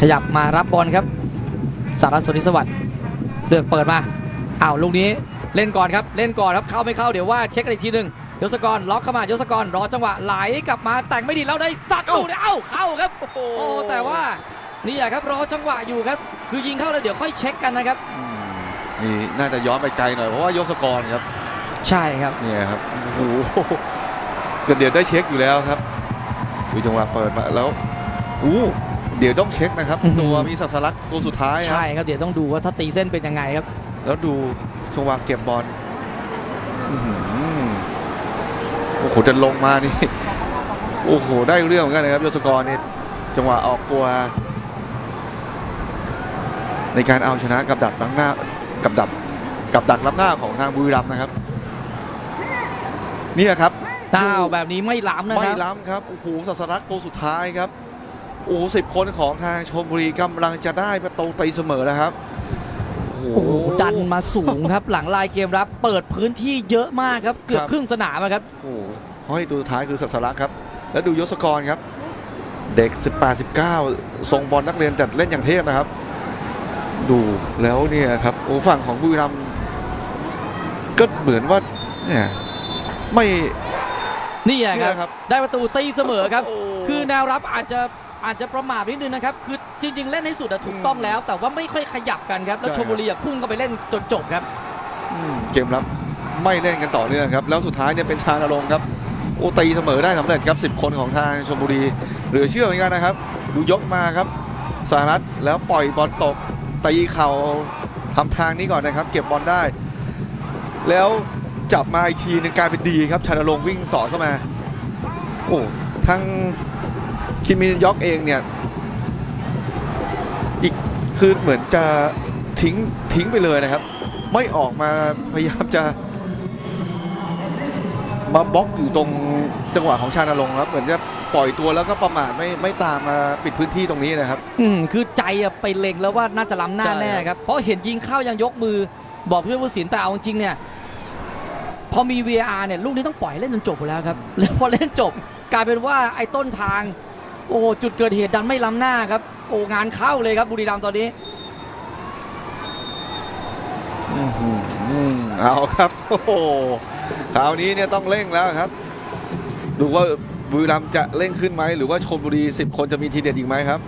ขยับมารับบอลครับ สารสนทิสวัสดิ์เลือกเปิดมาอ้าวลูกนี้เล่นก่อนครับ เล่นก่อนครับเข้าไม่เข้าเดี๋ยวว่าเช็คกันอีกทีหนึ่งยศกรล็อกเข้ามายศกรรอจังหวะไหลกลับมาแต่งไม่ดีแล้วได้สัดลูกเนี่ยเอ้าเข้าครับ โอ้โหโอ้แต่ว่านี่อะครับรอจังหวะอยู่ครับ คือยิงเข้าแล้วเดี๋ยวค่อยเช็คกันนะครับอืมนี่น่าจะย้อนไปไกลหน่อยเพราะว่ายศกรครับ ใช่ครับเนี่ยครับโอ้โหก็เดี๋ยวได้เช็คอยู่แล้วครับดูจังหวะเปิดมาแล้วอู้ เดี๋ยวต้องเช็คนะครับ อื้อหือ ตัวมีสัสลักษณ์ตัวสุดท้ายครับใช่ครับเดี๋ยวต้องดูว่าถ้าตีเส้นเป็นยังไงครับ แล้วดูจังหวะเก็บบอลอื้อหือโอ้โหจะลงมานี่ โอ้โหได้เรื่องเหมือนกันนะครับยศกรนี่จังหวะออกตัว ในการเอาชนะกับดักล้ำหน้ากับดักกับดักล้ำหน้าของทางบุรีรัมย์นะครับเนี่ยครับ ต้าวแบบนี้ไม่ล้ำนะไม่ครับ ล้ำครับโอ้โหสัสลักษณ์ตัวสุดท้ายครับ โอ้สิบคนของทางชลบุรีกำลังจะได้ประตูตีเสมอแล้วครับโอ้โหโอ้โหดันมาสูงครับ หลังลายเกมรับ เปิดพื้นที่เยอะมากครับเกือบครับครึ่งสนามอะครับโอ้โหห้อยตัวสุดท้ายคือสัสลักษณ์ครับ แล้วดูยศกรครับ เด็ก 18 19 ทรงบอลนักเรียนจัดเล่นอย่างเทพนะครับ ดูแล้วเนี่ยครับโอ้ฝั่งของบุรีรัมย์ก็เหมือนว่าเนี่ยไม่นี่อะคเนี่รับยครับ ได้ประตูตีเสมอครับโคือแนวรับอาจจะ อาจจะประมาทนิดนึงนะครับ คือจริง ๆ เล่นให้สุดอะถูกต้องแล้ว แต่ว่าไม่ค่อยขยับกันครับ แล้วใช่ชลบุรีอะพุ่งเข้าไปเล่นจนจบครับ อืมเกมรับไม่เล่นกันต่อเนื่องครับ แล้วสุดท้ายเนี่ยเป็นชานรงค์ครับโอ้ตีเสมอได้สำเร็จครับ10 คนของทางชลบุรีเหลือเชื่อเหมือนกันนะครับ ดูยกมาครับสหรัฐแล้วปล่อยบอลตกตีเข่าทำทางนี้ก่อนนะครับ เก็บบอลได้ แล้วจับมาอีกทีหนึงกลายเป็นดีครับชานรงค์วิ่งสอดเข้ามา โอ้ทั้ง คิมมินยอกเองเนี่ยอีกคือเหมือนจะทิ้งทิ้งไปเลยนะครับ ไม่ออกมาพยายามจะ มาบล็อกอยู่ตรงจังหวะของชานาลงค์ครับ เหมือนจะปล่อยตัวแล้วก็ประมาทไม่ไม่ตามมาปิดพื้นที่ตรงนี้นะครับ อืมคือใจอะไปเล็งแล้วว่าน่าจะล้ำหน้าใช่แน่ครับเพราะเห็นยิงเข้ายังยกมือบอกเพื่อนผู้สินแต่เอาจริงๆเนี่ยพอมี VAR เนี่ยลูกนี้ต้องปล่อยเล่นจนจบไปแล้วครับแล้วพอเล่นจบกลายเป็นว่าไอ้ต้นทาง โอ้โหจุดเกิดเหตุดันไม่ล้ำหน้าครับ โอ้งานเข้าเลยครับบุรีรัมย์ตอนนี้อือหือเอาครับ โอ้โหคราวนี้เนี่ยต้องเร่งแล้วครับ ดูว่าบุรีรัมย์จะเร่งขึ้นไหมหรือว่าชมบุรี 10 คนจะมีทีเด็ดอีกไหมครับ